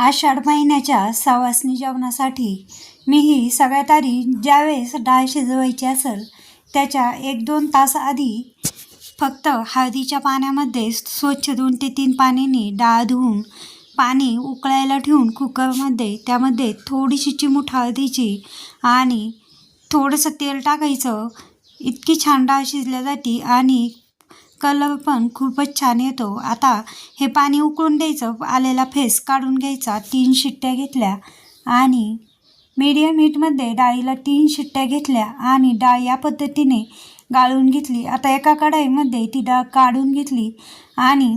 आषाढ महिन्याच्या सवासणी जेवणासाठी मी ही सगळ्यात आधी ज्यावेळेस डाळ शिजवायची असेल त्याच्या एक दोन तास आधी फक्त हळदीच्या पाण्यामध्ये स्वच्छ दोन ते तीन पाण्याने डाळ धुवून पाणी उकळायला ठेवून कुकरमध्ये त्यामध्ये थोडीशी चिमूट हळदीची आणि थोडंसं तेल टाकायचं. इतकी छान डाळ शिजल्या जाते आणि कलर पण खूपच छान येतो. आता हे पाणी उकळून द्यायचं आलेला फेस काढून घ्यायचा तीन शिट्ट्या घेतल्या आणि मीडियम हीटमध्ये डाळीला तीन शिट्ट्या घेतल्या आणि डाळ या पद्धतीने गाळून घेतली. आता एका कढाईमध्ये ती डाळ काढून घेतली आणि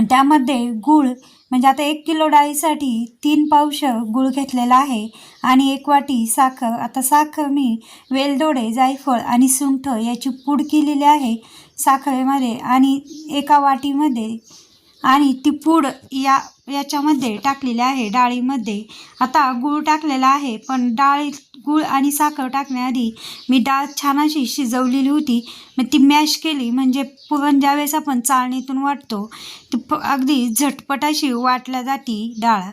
त्यामध्ये गूळ म्हणजे आता एक किलो डाळीसाठी तीन पावश गूळ घेतलेला आहे आणि एक वाटी साखर. आता साखर मी वेलदोडे जायफळ आणि सुंठ याची पूड केलेली आहे साखरेमध्ये आणि एका वाटीमध्ये आणि ती पूड या याच्यामध्ये टाकलेली आहे डाळीमध्ये. आता गूळ टाकलेला आहे पण डाळी गूळ आणि साखर टाकण्याआधी मी डाळ छान अशी शिजवलेली होती. मग ती मॅश केली. म्हणजे पुरण ज्यावेळेस आपण चाळणीतून वाटतो ती प अगदी झटपट अशी वाटल्या जाती डाळ.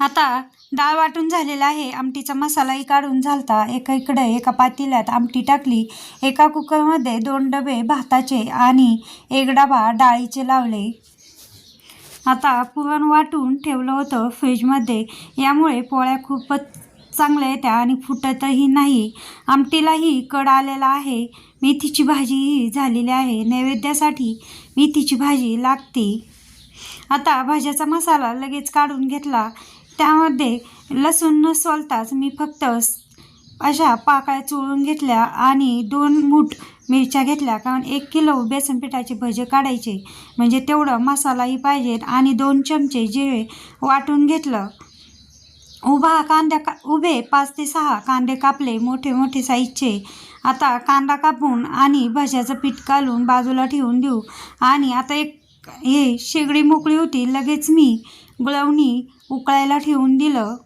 आता डाळ वाटून झालेला आहे. आमटीचा मसालाही काढून झालता. एका इकडे एका पातेल्यात आमटी टाकली. एका कुकरमध्ये दोन डबे भाताचे आणि एक डबा डाळीचे लावले. आता पुरण वाटून ठेवलं होतं फ्रीजमध्ये. यामुळे पोळ्या खूपच चांगल्या येत्या आणि फुटतही नाही. आमटीलाही कड आलेला आहे. मेथीची भाजीही झालेली आहे. नैवेद्यासाठी मेथीची भाजी लागते. आता भाज्याचा मसाला लगेच काढून घेतला. त्यामध्ये लसूण न सोलताच मी फक्त अशा पाकळ्या चोळून घेतल्या आणि दोन मूठ मिरच्या घेतल्या. कारण एक किलो बेसन पिठाचे भजे काढायचे. म्हणजे तेवढं मसालाही पाहिजेत आणि दोन चमचे जिरे वाटून घेतलं. उभा कांद्या का उभे पाच ते सहा कांदे कापले मोठे मोठे साईजचे. आता कांदा कापून आणि भज्याचं पीठ घालून बाजूला ठेवून देऊ. आणि आता एक हे शेगडी मोकळी होती लगेच मी गुळवणी उकळायला ठेवून दिलं.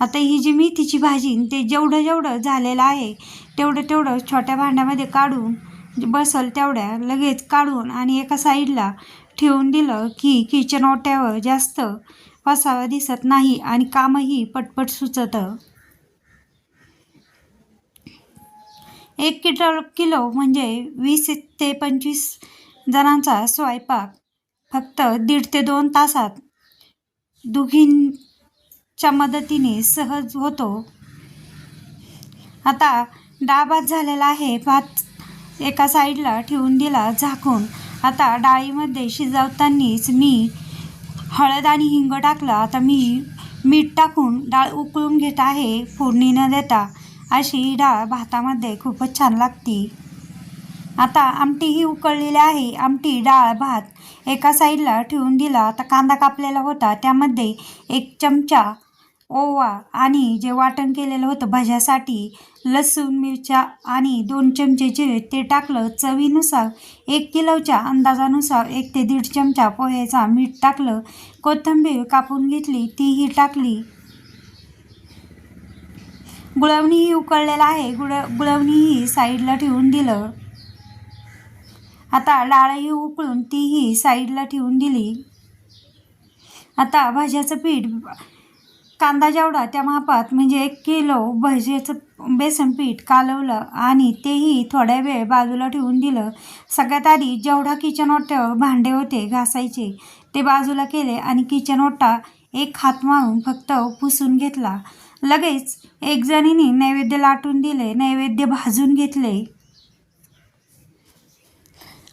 आता ही जी मेथीची भाजी ते जेवढं जेवढं झालेलं आहे तेवढं तेवढं छोट्या भांड्यामध्ये काढून बसल तेवढ्या लगेच काढून आणि एका साईडला ठेवून दिलं की किचन ओट्यावर जास्त पसावा दिसत नाही आणि कामही पटपट सुचतं. एक किलो किलो म्हणजे वीस ते पंचवीस जणांचा स्वयंपाक फक्त दीड ते दोन तासात दोघींच्या मदतीने सहज होतो. आता डाबात झालेला आहे भात एका साईडला ठेवून दिला झाकून. आता डाळीमध्ये शिजवतानीच मी हळद आणि हिंग टाकलं आता मी मीठ टाकून डाळ उकळून घेत आहे फोडणी न देता. अशी डाळ भातामध्ये खूपच छान लागते. आता आमटी ही उकळलेली आहे. आमटी डाळ भात एका साईडला ठेवून दिला आता कांदा कापलेला होता. त्यामध्ये एक चमचा ओवा आणि जे वाटण केलेलं होतं भाज्यासाठी लसूण मिरच्या आणि दोन चमचे जिरे ते टाकलं चवीनुसार. एक किलोच्या अंदाजानुसार एक ते दीड चमचा पोह्याचा मीठ टाकलं. कोथिंबीर कापून घेतली तीही टाकली. गुळवणीही उकळलेला आहे. गुळ गुळवणीही साईडला ठेवून दिलं. आता डाळही उकळून तीही साईडला ठेवून दिली. आता भाज्याचं पीठ कांदा जेवढा त्या मापात म्हणजे एक किलो भजेचं बेसन पीठ कालवलं आणि तेही थोड्या वेळ बाजूला ठेवून दिलं. सगळ्यात आधी जेवढा किचन ओट्यावर भांडे होते घासायचे ते बाजूला केले आणि किचन ओटा एक हात मारून फक्त पुसून घेतला. लगेच एक जणीने नैवेद्य लाटून दिले नैवेद्य भाजून घेतले.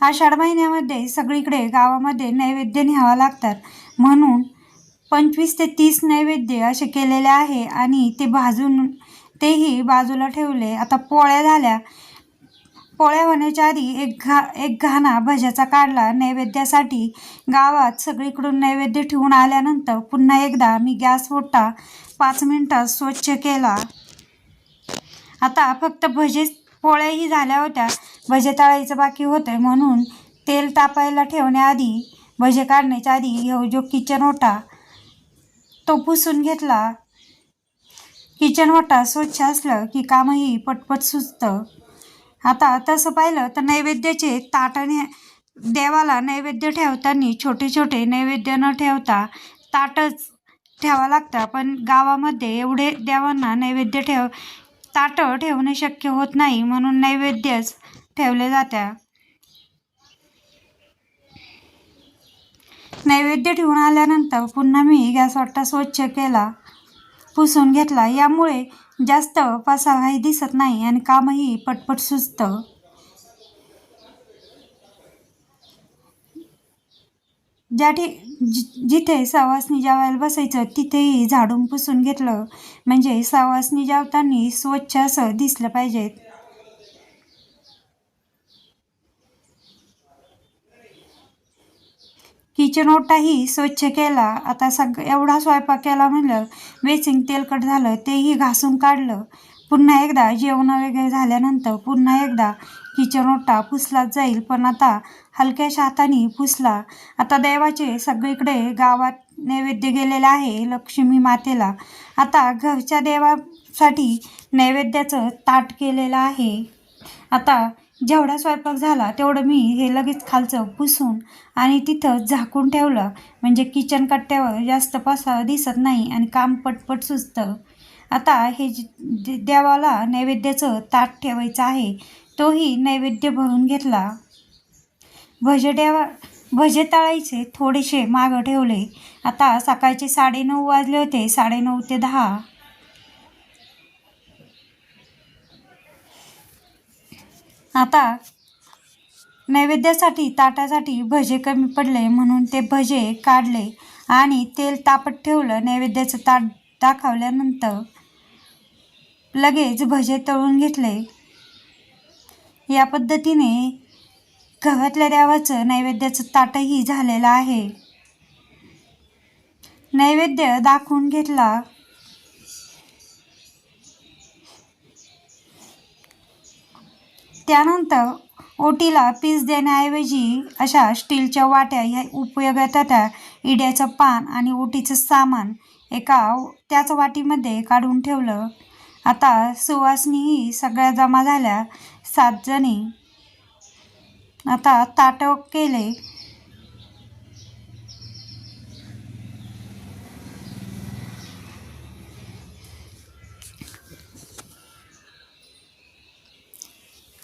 आषाढ महिन्यामध्ये सगळीकडे गावामध्ये नैवेद्य न्यावा लागतात. म्हणून पंचवीस ते तीस नैवेद्य असे केलेले आहे आणि ते भाजून तेही बाजूला ठेवले. आता पोळ्या झाल्या. पोळ्या होण्याच्या आधी एक घा एक घाणा भज्याचा काढला नैवेद्यासाठी गावात सगळीकडून नैवेद्य ठेवून आल्यानंतर पुन्हा एकदा मी गॅस ओटा पाच मिनटात स्वच्छ केला. आता फक्त भजे पोळ्याही झाल्या होत्या. भजे तळायचं बाकी होतं म्हणून तेल तापायला ठेवण्याआधी भजे काढण्याच्या आधी घेऊ जो किचन ओटा तो पुसून घेतला. किचन ओटा स्वच्छ असलं की कामही पटपट सुचतं आता तसं पाहिलं तर नैवेद्याचे ताटाने देवाला नैवेद्य ठेवताना छोटे छोटे नैवेद्य न ठेवता ताटच ठेवा लागतं. पण गावामध्ये एवढे देवांना नैवेद्य ठेव ताटं ठेवणे शक्य होत नाही म्हणून नैवेद्यच ठेवले जात्या. नैवेद्य ठेवून आल्यानंतर पुन्हा मी गॅस स्वच्छ केला पुसून घेतला. यामुळे जास्त पसाराही दिसत नाही आणि कामही पटपट सुचतं ज्या ठि जि जिथे सवासनी जेवायला बसायचं तिथेही झाडून पुसून घेतलं. म्हणजे सवासनी जेवताना स्वच्छ असं दिसलं पाहिजेत किचन ओटाही स्वच्छ केला. आता सग एवढा स्वयंपाक केला म्हणलं बेसिंग तेलकट झालं तेही घासून काढलं. पुन्हा एकदा जेवण वगैरे झाल्यानंतर पुन्हा एकदा किचन ओटा पुसलाच जाईल पण आता हलक्याशा हाताने पुसला आता देवाचे सगळीकडे गावात नैवेद्य गेलेलं आहे लक्ष्मी मातेला. आता घरच्या देवासाठी नैवेद्याचं ताट केलेलं आहे. आता जेवढा स्वयंपाक झाला तेवढं मी हे लगेच खालचं पुसून आणि तिथं झाकून ठेवलं. म्हणजे किचन कट्ट्यावर जास्त पासा दिसत नाही आणि काम पटपट सुचतं आता हे जे देवाला नैवेद्याचं ताट ठेवायचं आहे तोही नैवेद्य भरून घेतला. भज देवा भजे तळायचे थोडेसे मागं ठेवले. आता सकाळचे साडेनऊ वाजले होते साडेनऊ ते दहा. आता नैवेद्यासाठी ताटासाठी भजे कमी पडले म्हणून ते भजे काढले आणि तेल तापत ठेवलं. नैवेद्याचं ताट दाखवल्यानंतर लगेच भजे तळून घेतले. या पद्धतीने घरातल्या देवाचं नैवेद्याचं ताटही झालेलं आहे. नैवेद्य दाखवून घेतला. त्यानंतर ओटीला पीस देण्याऐवजी अशा स्टीलच्या वाट्या ह्या उपयोगात येतात. इड्याचं पान आणि ओटीचं सामान एका त्याच वाटीमध्ये काढून ठेवलं. आता सुवासनीही सगळ्या जमा झाल्या. सात जणी आता ताटं केले.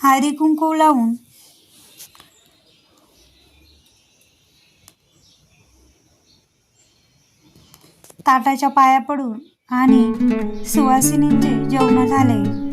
हळदी कुंकू लावून ताटाच्या पाया पडून आणि सुवासिनींचे जेवण झाले.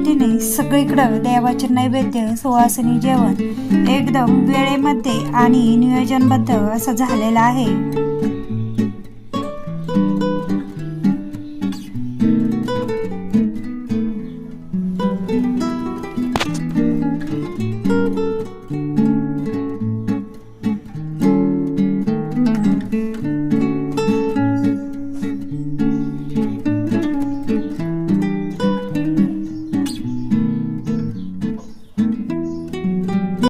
पद्धतीने सगळीकडं देवाचे नैवेद्य सुवासिनी जेवण एकदम वेळेमध्ये आणि नियोजनबद्ध असं झालेलं आहे.